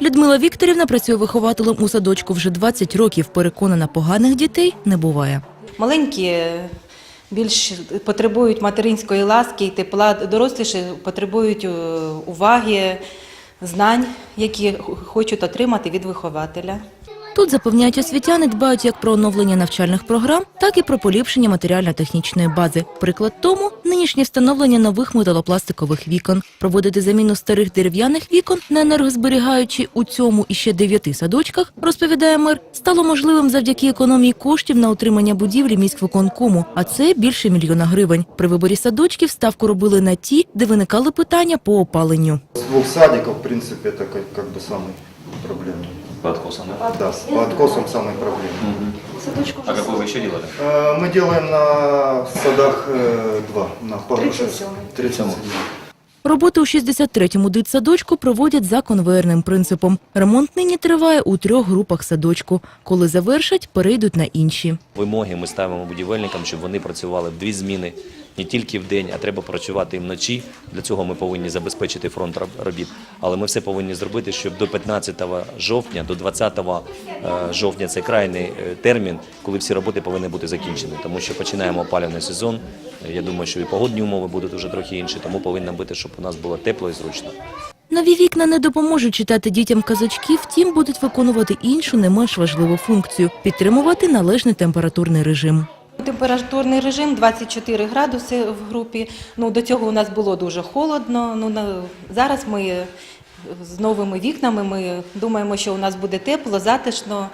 Людмила Вікторівна працює вихователем у садочку вже 20 років. Переконана, поганих дітей не буває. Маленькі більш потребують материнської ласки і тепла, доросліші потребують е, уваги, знань, які хочуть отримати від вихователя. Тут запевняють освітяни, дбають як про оновлення навчальних програм, так і про поліпшення матеріально-технічної бази. Приклад тому нинішнє встановлення нових металопластикових вікон. Проводити заміну старих дерев'яних вікон на енергозберігаючі у цьому і ще дев'яти садочках, розповідає мер, стало можливим завдяки економії коштів на утримання будівлі міськвиконкому, а це більше мільйона гривень. При виборі садочків ставку робили на ті, де виникали питання по опаленню. С двух садиков, в принципе, это как, как бы самый проблемный. По откосам, да? Да, с- по откосам самый проблемный. А какой вы еще делали? Э, Мы делаем на садах э, два, на пару 37. Роботи у 63-му дитсадочку проводять за конвейерним принципом. Ремонт нині триває у трьох групах садочку. Коли завершать, перейдуть на інші. Вимоги ми ставимо будівельникам, щоб вони працювали в дві зміни, не тільки в день, а треба працювати і вночі. Для цього ми повинні забезпечити фронт роб- робіт. Але ми все повинні зробити, щоб до 15 жовтня, до 20 е, жовтня це крайний е, термін, коли всі роботи повинні бути закінчені. Тому що починаємо опалювальний сезон. Я думаю, що і погодні умови будуть вже трохи інші, тому повинно бути, щоб у нас було тепло і зручно. Нові вікна не допоможуть читати дітям казочки, втім будуть виконувати іншу не менш важливу функцію – підтримувати належний температурний режим. Температурний режим 24 градуси в групі. Ну, до цього у нас було дуже холодно. Ну, на, зараз ми з новими вікнами ми думаємо, що у нас буде тепло, затишно.